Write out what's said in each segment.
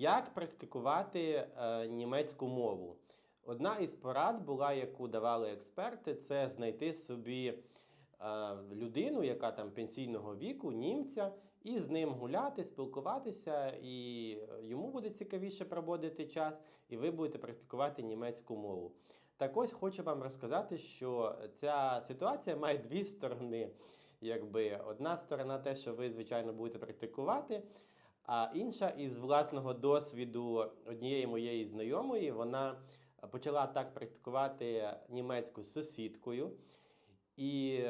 Як практикувати е, німецьку мову? Одна із порад була, яку давали експерти, це знайти собі е, людину, яка там пенсійного віку, німця, і з ним гуляти, спілкуватися, і йому буде цікавіше проводити час, і ви будете практикувати німецьку мову. Так ось хочу вам розказати, що ця ситуація має дві сторони. Якби одна сторона те, що ви, звичайно, будете практикувати. А інша із власного досвіду однієї моєї знайомої, вона почала так практикувати німецьку з сусідкою. І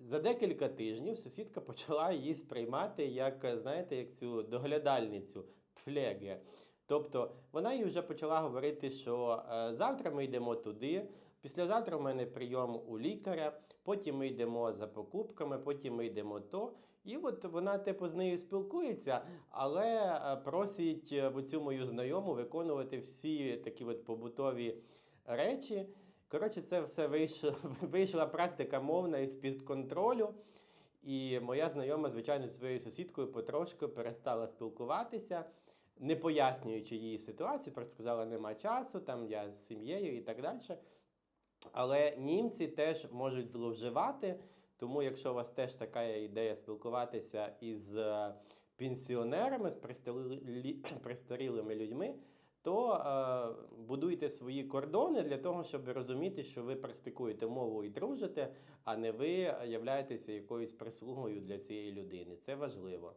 за декілька тижнів сусідка почала її сприймати як, знаєте, як цю доглядальницю пфлеге. Тобто вона їй вже почала говорити, що е, завтра ми йдемо туди, післязавтра в мене прийом у лікаря, потім ми йдемо за покупками, потім ми йдемо то. І от вона типу з нею спілкується, але е, просить е, цю мою знайому виконувати всі такі от побутові речі. Коротше, це все вийшло, вийшла практика мовна із-під контролю. І моя знайома, звичайно, зі своєю сусідкою потрошку перестала спілкуватися, не пояснюючи її ситуацію, просто сказала, нема часу, там я з сім'єю і так далі. Але німці теж можуть зловживати, тому якщо у вас теж така ідея спілкуватися із е, пенсіонерами, з престарілими людьми, то е, будуйте свої кордони для того, щоб розуміти, що ви практикуєте мову і дружите, а не ви являєтеся якоюсь прислугою для цієї людини. Це важливо.